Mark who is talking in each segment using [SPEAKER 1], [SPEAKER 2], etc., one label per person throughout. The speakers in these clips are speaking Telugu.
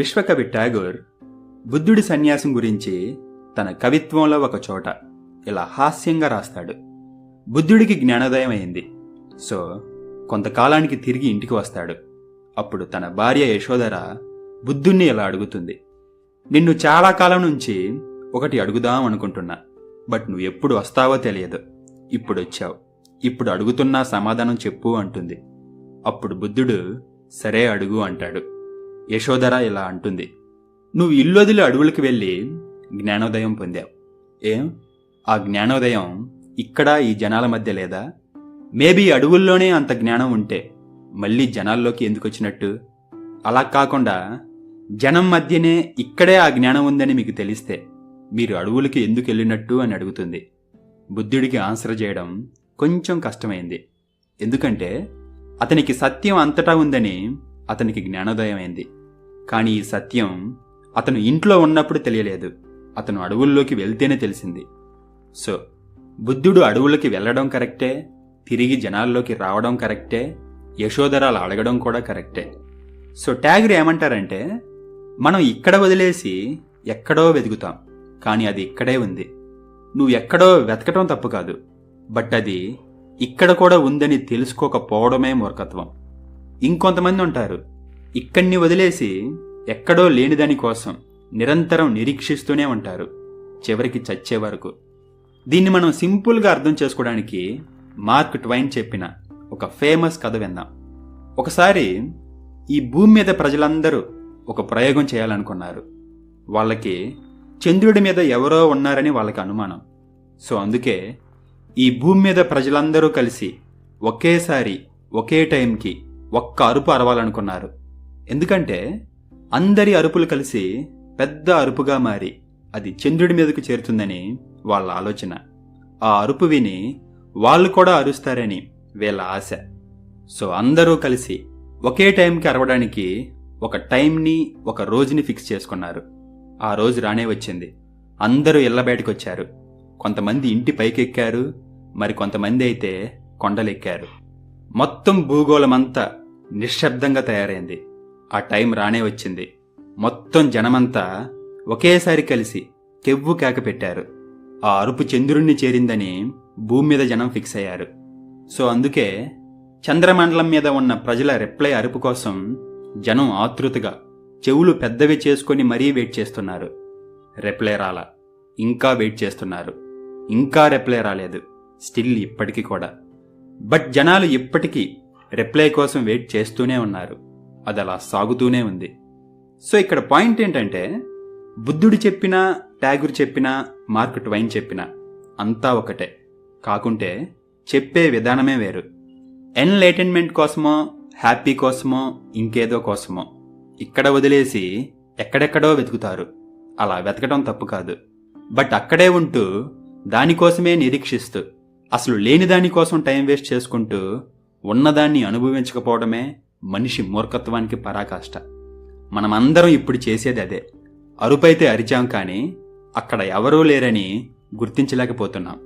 [SPEAKER 1] విశ్వకవి టాగోర్ బుద్ధుడి సన్యాసం గురించి తన కవిత్వంలో ఒక చోట ఇలా హాస్యంగా రాస్తాడు. బుద్ధుడికి జ్ఞానోదయం అయింది సో కొంతకాలానికి తిరిగి ఇంటికి వస్తాడు. అప్పుడు తన భార్య యశోధర బుద్ధుణ్ణి ఇలా అడుగుతుంది. నిన్ను చాలా కాలం నుంచి ఒకటి అడుగుదాం అనుకుంటున్నా. బట్ నువ్వు ఎప్పుడు వస్తావో తెలియదు. ఇప్పుడు వచ్చావు. ఇప్పుడు అడుగుతున్నా సమాధానం చెప్పు అంటుంది. అప్పుడు బుద్ధుడు సరే అడుగు అంటాడు. యశోధర ఇలా అంటుంది. నువ్వు ఇల్లొదిలి అడవులకు వెళ్ళి జ్ఞానోదయం పొందావు. ఏం? ఆ జ్ఞానోదయం ఇక్కడ ఈ జనాల మధ్య లేదా? మేబీ అడవుల్లోనే అంత జ్ఞానం ఉంటే మళ్ళీ జనాల్లోకి ఎందుకు వచ్చినట్టు? అలా కాకుండా జనం మధ్యనే ఇక్కడే ఆ జ్ఞానం ఉందని మీకు తెలిస్తే మీరు అడవులకి ఎందుకు వెళ్ళినట్టు అని అడుగుతుంది. బుద్ధుడికి ఆన్సర్ చేయడం కొంచెం కష్టమైంది. ఎందుకంటే అతనికి సత్యం అంతటా ఉందని అతనికి జ్ఞానోదయం అయింది కానీ ఈ సత్యం అతను ఇంట్లో ఉన్నప్పుడు తెలియలేదు. అతను అడవుల్లోకి వెళ్తేనే తెలిసింది. సో బుద్ధుడు అడవులకి వెళ్ళడం కరెక్టే? తిరిగి జనాల్లోకి రావడం కరెక్టే? యశోధరాలు అడగడం కూడా కరెక్టే. సో ట్యాగర్ ఏమంటారంటే మనం ఇక్కడ వదిలేసి ఎక్కడో వెతుకుతాం కానీ అది ఇక్కడే ఉంది. నువ్వు ఎక్కడో వెతకటం తప్పు కాదు బట్ అది ఇక్కడ కూడా ఉందని తెలుసుకోకపోవడమే మూర్ఖత్వం. ఇంకొంతమంది ఉంటారు ఇక్కడిని వదిలేసి ఎక్కడో లేనిదాని కోసం నిరంతరం నిరీక్షిస్తూనే ఉంటారు చివరికి చచ్చే వరకు. దీన్ని మనం సింపుల్గా అర్థం చేసుకోవడానికి మార్క్ ట్వైన్ చెప్పిన ఒక ఫేమస్ కథ విందాం. ఒకసారి ఈ భూమి మీద ప్రజలందరూ ఒక ప్రయోగం చేయాలనుకున్నారు. వాళ్ళకి చంద్రుడి మీద ఎవరో ఉన్నారని వాళ్ళకి అనుమానం. సో అందుకే ఈ భూమి మీద ప్రజలందరూ కలిసి ఒకేసారి ఒకే టైంకి ఒక్క అరుపు అరవాలనుకున్నారు. ఎందుకంటే అందరి అరుపులు కలిసి పెద్ద అరుపుగా మారి అది చంద్రుడి మీదకు చేరుతుందని వాళ్ళ ఆలోచన. ఆ అరుపు విని వాళ్ళు కూడా అరుస్తారని వీళ్ళ ఆశ. సో అందరూ కలిసి ఒకే టైంకి అరవడానికి ఒక టైంని ఒక రోజుని ఫిక్స్ చేసుకున్నారు. ఆ రోజు రానే వచ్చింది. అందరూ ఇళ్ళ బయటకు వచ్చారు కొంతమంది ఇంటి పైకెక్కారు. మరి కొంతమంది అయితే కొండలెక్కారు. మొత్తం భూగోళమంతా నిశ్శబ్దంగా తయారైంది. ఆ టైం రానే వచ్చింది. మొత్తం జనమంతా ఒకేసారి కలిసి కెవ్వు కేక పెట్టారు. ఆ అరుపు చంద్రుణ్ణి చేరిందని భూమి మీద జనం ఫిక్స్ అయ్యారు. సో అందుకే చంద్రమండలం మీద ఉన్న ప్రజల రిప్లై అరుపు కోసం జనం ఆతృతగా చెవులు పెద్దవి చేసుకొని మరీ వెయిట్ చేస్తున్నారు. రిప్లై రాల. ఇంకా వెయిట్ చేస్తున్నారు. ఇంకా రిప్లై రాలేదు. స్టిల్ ఇప్పటికీ కూడా. బట్ జనాలు ఇప్పటికీ రిప్లై కోసం వెయిట్ చేస్తూనే ఉన్నారు. అది అలా సాగుతూనే ఉంది. సో ఇక్కడ పాయింట్ ఏంటంటే బుద్ధుడు చెప్పినా ట్యాగుర్ చెప్పినా మార్క్ ట్వైన్ చెప్పినా అంతా ఒకటే. కాకుంటే చెప్పే విధానమే వేరు. ఎన్లైటన్మెంట్ కోసమో హ్యాపీ కోసమో ఇంకేదో కోసమో ఇక్కడ వదిలేసి ఎక్కడెక్కడో వెతుకుతారు. అలా వెతకడం తప్పు కాదు. బట్ అక్కడే ఉంటూ దానికోసమే నిరీక్షిస్తూ అసలు లేని దానికోసం టైం వేస్ట్ చేసుకుంటూ ఉన్నదాన్ని అనుభవించకపోవడమే మనిషి మూర్ఖత్వానికి పరాకాష్ట. మనమందరం ఇప్పుడు చేసేది అదే. అరుపైతే అరిచాం కానీ అక్కడ ఎవరూ లేరని గుర్తించలేకపోతున్నాం.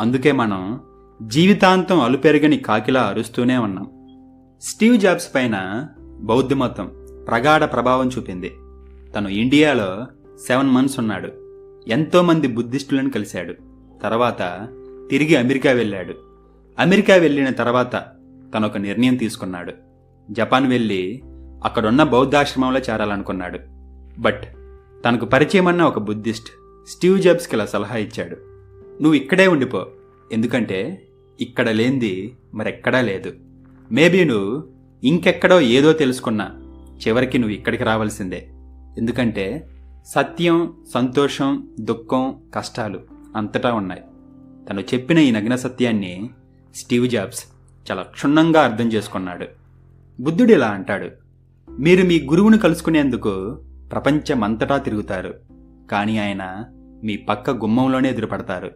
[SPEAKER 1] అందుకే మనం జీవితాంతం అలుపెరగని కాకిలా అరుస్తూనే ఉన్నాం. స్టీవ్ జాబ్స్ పైన బౌద్ధ మతం ప్రగాఢ ప్రభావం చూపింది. తను ఇండియాలో సెవెన్ మంత్స్ ఉన్నాడు. ఎంతోమంది బుద్ధిస్టులను కలిశాడు. తర్వాత తిరిగి అమెరికా వెళ్ళాడు. అమెరికా వెళ్ళిన తర్వాత తను ఒక నిర్ణయం తీసుకున్నాడు. జపాన్ వెళ్ళి అక్కడున్న బౌద్ధాశ్రమంలో చేరాలనుకున్నాడు. బట్ తనకు పరిచయమన్న ఒక బుద్ధిస్ట్ స్టీవ్ జాబ్స్కి ఇలా సలహా ఇచ్చాడు. నువ్వు ఇక్కడే ఉండిపో. ఎందుకంటే ఇక్కడ లేనిది మరెక్కడా లేదు. మేబీ నువ్వు ఇంకెక్కడో ఏదో తెలుసుకున్నా చివరికి నువ్వు ఇక్కడికి రావాల్సిందే. ఎందుకంటే సత్యం సంతోషం దుఃఖం కష్టాలు అంతటా ఉన్నాయి. తను చెప్పిన ఈ నగ్న సత్యాన్ని స్టీవ్ జాబ్స్ చాలా క్షుణ్ణంగా అర్థం చేసుకున్నాడు. బుద్ధుడు ఇలా అంటాడు మీరు మీ గురువును కలుసుకునేందుకు ప్రపంచమంతటా తిరుగుతారు కానీ ఆయన మీ పక్క గుమ్మంలోనే ఎదురుపడతారు.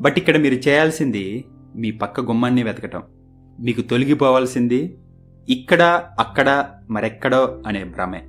[SPEAKER 1] బట్ ఇక్కడ మీరు చేయాల్సింది మీ పక్క గుమ్మాన్ని వెతకటం. మీకు తొలగిపోవాల్సింది ఇక్కడ అక్కడ మరెక్కడో అనే భ్రమే.